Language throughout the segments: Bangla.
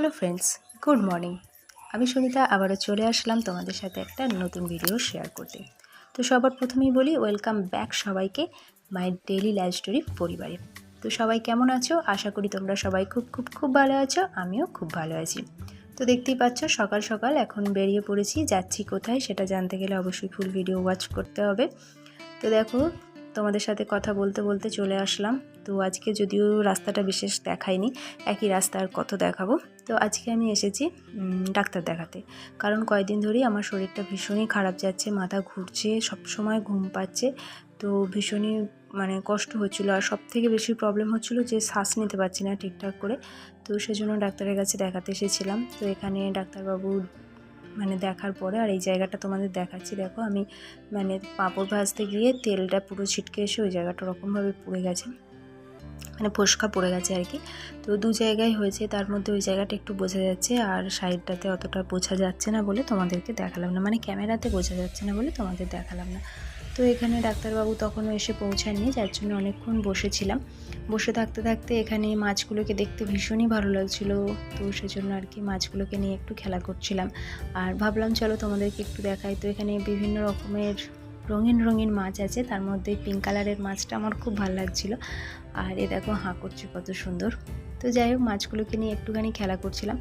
হ্যালো ফ্রেন্ডস গুড মর্নিং আমি সুমিতা আবারও চলে আসলাম তোমাদের সাথে একটা নতুন ভিডিও শেয়ার করতে। তো সবার প্রথমেই বলি ওয়েলকাম ব্যাক সবাইকে মাই ডেইলি লাইফ স্টোরি পরিবারে। তো সবাই কেমন আছো? আশা করি তোমরা সবাই খুব খুব খুব ভালো আছো, আমিও খুব ভালো আছি। তো দেখতেই পাচ্ছ, সকাল সকাল এখন বেরিয়ে পড়েছি, যাচ্ছি কোথায় সেটা জানতে গেলে অবশ্যই ফুল ভিডিও ওয়াচ করতে হবে। তো দেখো তোমাদের সাথে কথা বলতে বলতে চলে আসলাম। তো আজকে যদিও রাস্তাটা বিশেষ দেখায়নি, একই রাস্তা আর কত দেখাবো। তো আজকে আমি এসেছি ডাক্তার দেখাতে। কারণ কয়েকদিন ধরেই আমার শরীরটা ভীষণই খারাপ যাচ্ছে, মাথা ঘুরছে সব সময় ঘুম পাচ্ছে। তো ভীষণই মানে কষ্ট হচ্ছিল। আর সব থেকে বেশি প্রবলেম হচ্ছিল যে শ্বাস নিতে পারছি না ঠিকঠাক করে। তো সেজন্য ডাক্তারের কাছে দেখাতে এসেছিলাম। তো এখানে ডাক্তারবাবু মানে দেখার পরে আর এই জায়গাটা তোমাদের দেখাচ্ছি। দেখো আমি মানে পাঁপড় ভাজতে গিয়ে তেলটা পুরো ছিটকে এসে ওই জায়গাটা ওরকমভাবে পড়ে গেছে। মানে ফোসকা পড়ে গেছে আর কি। তো দু জায়গায় হয়েছে, তার মধ্যে ওই জায়গাটা একটু বোঝা যাচ্ছে আর সাইডটাতে অতটা বোঝা যাচ্ছে না বলে তোমাদেরকে দেখালাম না। মানে ক্যামেরাতে বোঝা যাচ্ছে না বলে তোমাদের দেখালাম না। তো এখানে ডাক্তারবাবু তখনও এসে পৌঁছাননি, যার জন্য অনেকক্ষণ বসেছিলাম। বসে থাকতে থাকতে এখানে মাছগুলোকে দেখতে ভীষণই ভালো লাগছিল, তো সেজন্য আর কি মাছগুলোকে নিয়ে একটু খেলা করছিলাম। আর ভাবলাম, চলো তোমাদেরকে একটু দেখাই। তো এখানে বিভিন্ন রকমের রঙিন রঙিন মাছ আছে, তার মধ্যে পিঙ্ক কালারের মাছটা আমার খুব ভালো লাগছিল। আর এ দেখো, হাঁ করছে কত সুন্দর। তো যাই হোক, মাছগুলোকে নিয়ে একটুখানি খেলা করছিলাম।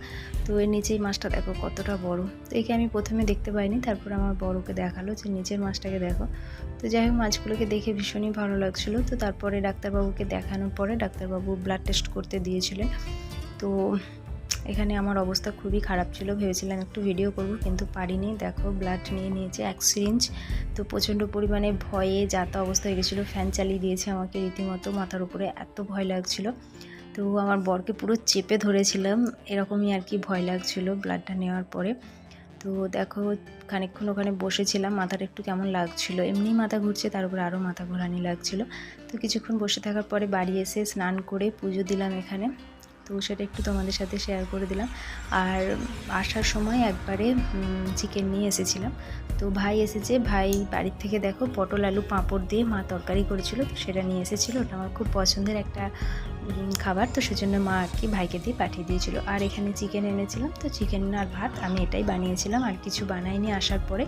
তো এর নিচেই মাছটা দেখো, কতটা বড়। তো একে আমি প্রথমে দেখতে পাইনি, তারপর আমার বড়কে দেখাল যে নিচের মাছটাকে দেখো। তো যাই হোক, মাছগুলোকে দেখে ভীষণই ভালো লাগছিল। তো তারপরে ডাক্তারবাবুকে দেখানোর পরে ডাক্তারবাবু ব্লাড টেস্ট করতে দিয়েছিলেন। তো এখানে আমার অবস্থা খুবই খারাপ ছিল। ভেবেছিলাম একটু ভিডিও করব, কিন্তু পারিনি। দেখো ব্লাড নিয়ে নিয়েছে এক সিরিঞ্জ তো প্রচণ্ড পরিমাণে ভয়ে যাতা অবস্থা হয়ে গেছিল। ফ্যান চালিয়ে দিয়েছে আমাকে রীতিমতো। মাথার উপরে এত ভয় লাগছিল। তো আমার বরকে পুরো চেপে ধরেছিলাম। এরকমই আর কি ভয় লাগছিল ব্লাডটা নেওয়ার পরে। তো দেখো, খানিকক্ষণ ওখানে বসেছিলাম। মাথাটা একটু কেমন লাগছিল? এমনি মাথা ঘুরছে, তার উপরে আরও মাথা ঘোরানি লাগছিল। তো কিছুক্ষণ বসে থাকার পরে বাড়ি এসে স্নান করে পুজো দিলাম এখানে। তো সেটা একটু তোমাদের সাথে শেয়ার করে দিলাম। আর আসার সময় একবারে চিকেন নিয়ে এসেছিলাম। তো ভাই এসেছে, ভাই বাড়ির থেকে দেখো পটল, আলু, পাঁপড় দিয়ে মা তরকারি করেছিল, তো সেটা নিয়ে এসেছিল। ওটা আমার খুব পছন্দের একটা খাবার, তো সেজন্য মা আর কি ভাইকে দিয়ে পাঠিয়ে দিয়েছিল। আর এখানে চিকেন এনেছিলাম, তো চিকেন আর ভাত আমি এটাই বানিয়েছিলাম। আর কিছু বানাইনি আসার পরে।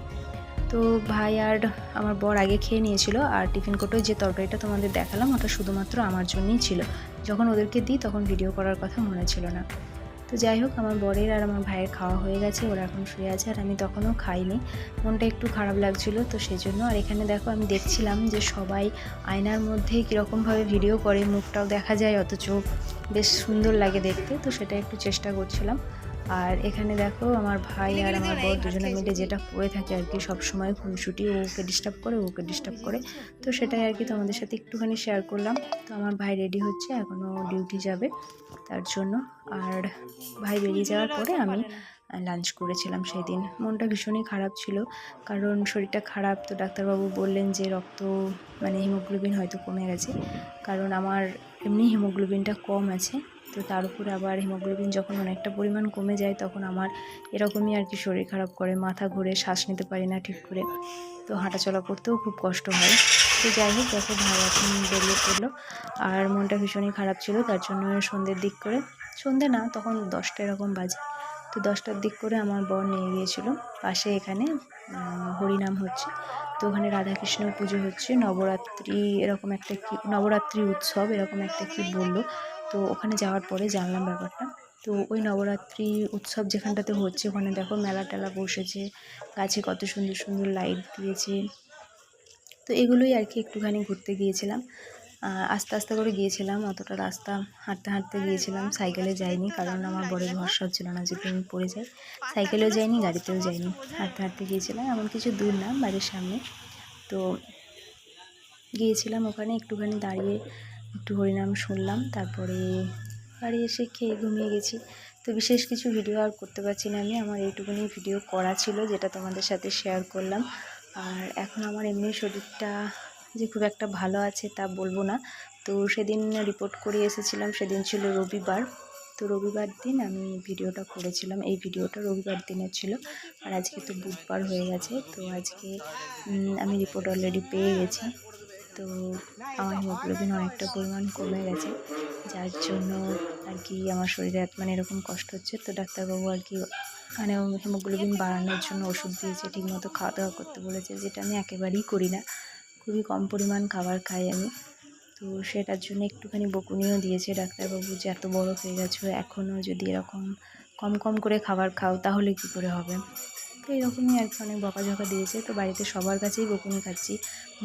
তো ভাই আর আমার বর আগে খেয়ে নিয়েছিল আর টিফিন কোটোয় যে তরকারিটা তোমাদের দেখালাম ওটা শুধুমাত্র আমার জন্যই ছিল। যখন ওদেরকে দিই তখন ভিডিও করার কথা মনে ছিল না। তো যাই হোক, আমার বরের আর আমার ভাইয়ের খাওয়া হয়ে গেছে, ওরা এখন শুয়ে আছে আর আমি তখনও খাইনি। মনটা একটু খারাপ লাগছিল তো সেই জন্য আর এখানে দেখো আমি দেখছিলাম যে সবাই আয়নার মধ্যে কীরকমভাবে ভিডিও করে, মুখটাও দেখা যায় অথচ বেশ সুন্দর লাগে দেখতে। তো সেটা একটু চেষ্টা করছিলাম। আর এখানে দেখো আমার ভাই আর আমার বর দুজনে মিলে যেটা করে থাকে আর কি সবসময় খুনসুটি ওকে ডিস্টার্ব করে ওকে ডিস্টার্ব করে। তো সেটাই আর কি তোমাদের সাথে একটুখানি শেয়ার করলাম। তো আমার ভাই রেডি হচ্ছে এখনও ডিউটি যাবে তার জন্য। আর ভাই বেরিয়ে যাওয়ার পরে আমি লাঞ্চ করেছিলাম সেই দিন মনটা ভীষণই খারাপ ছিল, কারণ শরীরটা খারাপ। তো ডাক্তারবাবু বললেন যে রক্ত মানে হিমোগ্লোবিন হয়তো কমে গেছে। কারণ আমার এমনি হিমোগ্লোবিনটা কম আছে। তো তার উপরে আবার হিমোগ্লোবিন যখন অনেকটা পরিমাণ কমে যায়, তখন আমার এরকমই আর কি শরীর খারাপ করে, মাথা ঘুরে, শ্বাস নিতে পারি না ঠিক করে। তো হাঁটাচলা করতেও খুব কষ্ট হয়। তো যাই হোক, দেখো ভাই এখন বেরিয়ে পড়ল। আর মনটা ভীষণই খারাপ ছিল, তার জন্য সন্ধ্যের দিক করে, সন্ধে না, তখন দশটা এরকম বাজে। তো দশটার দিক করে আমার বর নিয়ে গিয়েছিল, পাশে এখানে হরিনাম হচ্ছে। তো ওখানে রাধাকৃষ্ণ পুজো হচ্ছে, নবরাত্রি এরকম একটা কি, নবরাত্রি উৎসব এরকম একটা কি বলল। তো ওখানে যাওয়ার পরে জানলাম ব্যাপারটা। তো ওই নবরাত্রি উৎসব যেখানটাতে হচ্ছে, ওখানে দেখো মেলা টেলা বসেছে, গাছে কত সুন্দর সুন্দর লাইট দিয়েছে। তো এগুলোই আর কি একটুখানি ঘুরতে গিয়েছিলাম। আস্তে আস্তে করে গিয়েছিলাম, অতটা রাস্তা হাঁটতে হাঁটতে গিয়েছিলাম সাইকেলে যাইনি কারণ আমার বড়ের ভরসা হচ্ছিল না যদি আমি পড়ে যাই। সাইকেলেও যাইনি, গাড়িতেও যাইনি, হাঁটতে হাঁটতে গিয়েছিলাম, এমন কিছু দূর না, বাড়ির সামনে। তো গিয়েছিলাম ওখানে, একটুখানি দাঁড়িয়ে একটু হরিনাম শুনলাম, তারপরে বাড়ি এসে খেয়ে ঘুমিয়ে গেছি। তো বিশেষ কিছু ভিডিও আর করতে পারছি না আমি, আমার এইটুকুনি ভিডিও করা ছিল যেটা তোমাদের সাথে শেয়ার করলাম। আর এখন আমার এমনি শরীরটা যে খুব একটা ভালো আছে তা বলব না। তো সেদিন রিপোর্ট করে এসেছিলাম, সেদিন ছিল রবিবার। তো রবিবার দিন আমি ভিডিওটা করেছিলাম, এই ভিডিওটা রবিবার দিনের ছিল। আর আজকে তো বুধবার হয়ে গেছে, তো আজকে আমি রিপোর্ট অলরেডি পেয়ে গেছি। তো আমার হিমোগ্লোবিন অনেকটা পরিমাণ কমে গেছে, যার জন্য আর কি আমার শরীরে মানে এরকম কষ্ট হচ্ছে। তো ডাক্তারবাবু আর কি মানে হিমোগ্লোবিন বাড়ানোর জন্য ওষুধ দিয়েছে, ঠিকমতো খাওয়া দাওয়া করতে বলেছে, যেটা আমি একেবারেই করি না। খুবই কম পরিমাণ খাবার খাই আমি। তো সেটার জন্য একটুখানি বকুনিও দিয়েছে ডাক্তারবাবু যে এত বড় হয়ে গেছো এখনও যদি এরকম কম কম করে খাবার খাও, তাহলে কী করে হবে? এরকমই আর কি অনেক বকাঝকা দিয়েছে। তো বাড়িতে সবার কাছেই বকুনি খাচ্ছি।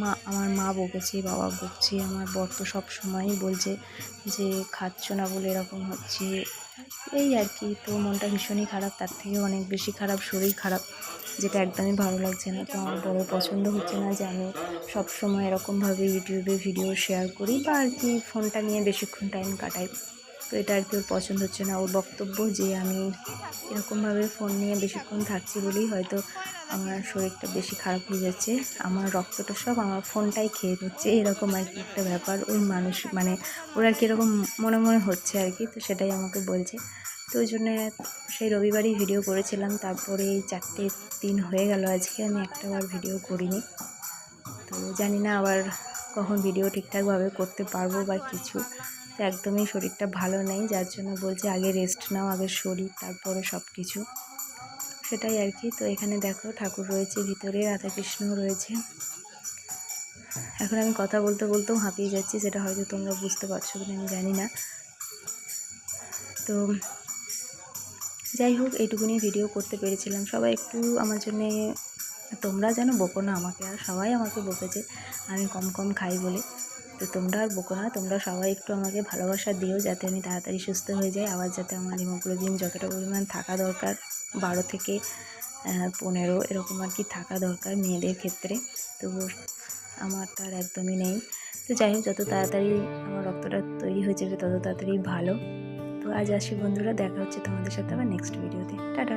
মা, আমার মা বকেছে, বাবা বকছে, আমার বর তো সব সময়ই বলছে যে, খাচ্ছ না বলে এরকম হচ্ছে। এই আর কি, তো মনটা ভীষণই খারাপ, তার থেকে অনেক বেশি খারাপ, শরীর খারাপ, যেটা একদমই ভালো লাগছে না। তো আমার বড় পছন্দ হচ্ছে না যে, আমি সব সময় এরকমভাবে ইউটিউবে ভিডিও শেয়ার করি বা আর কি, ফোনটা নিয়ে বেশিক্ষণ টাইম কাটাই। তো এটা আর কি ওর পছন্দ হচ্ছে না। ওর বক্তব্য যে আমি এরকমভাবে ফোন নিয়ে বেশিক্ষণ থাকছি বলেই হয়তো আমার শরীরটা বেশি খারাপ হয়ে যাচ্ছে। আমার রক্তটা সব আমার ফোনটাই খেয়ে নিচ্ছে। এরকম আর কি একটা ব্যাপার। ওই মানুষ মানে ওর আর কি এরকম মনে মনে হচ্ছে আর কি, তো সেটাই আমাকে বলছে। তো ওই জন্য সেই রবিবারই ভিডিও করেছিলাম। তারপরে চারটে দিন হয়ে গেল আজকে, আমি একটাবার ভিডিও করিনি। তো জানি না আবার কখন ভিডিও ঠিকঠাকভাবে করতে পারব বা কিছু। একদমই শরীরটা ভালো নেই, যার জন্য বলছে আগে রেস্ট নাও, আগে শরীর, তারপরে সব কিছু সেটাই আর কি। তো এখানে দেখো ঠাকুর রয়েছে ভিতরে রাধাকৃষ্ণও রয়েছে। এখন আমি কথা বলতে বলতেও হাঁপিয়ে যাচ্ছি, সেটা হয়তো তোমরা বুঝতে পারছ কিনা আমি জানি না। তো যাই হোক, এইটুকুনি ভিডিও করতে পেরেছিলাম। সবাই একটু আমার জন্যে, তোমরা যেন বকো না আমাকে, আর সবাই আমাকে বকেছে, আমি কম কম খাই বলে। তো তোমরা আর বকো, তোমরা সবাই একটু আমাকে ভালোবাসা দিও যাতে আমি তাড়াতাড়ি সুস্থ হয়ে যাই। আবার যাতে আমার হিমোগ্লোবিন যতটা পরিমাণ থাকা দরকার, বারো থেকে পনেরো এরকম আর কি থাকা দরকার মেয়েদের ক্ষেত্রে। তো আমার তার একদমই নেই। তো যাই হোক, যত তাড়াতাড়ি আমার রক্তটা তৈরি হয়ে যাবে তত তাড়াতাড়ি ভালো। তো আজ আসি বন্ধুরা, দেখা হচ্ছে তোমাদের সাথে আবার নেক্সট ভিডিওতে টাটা!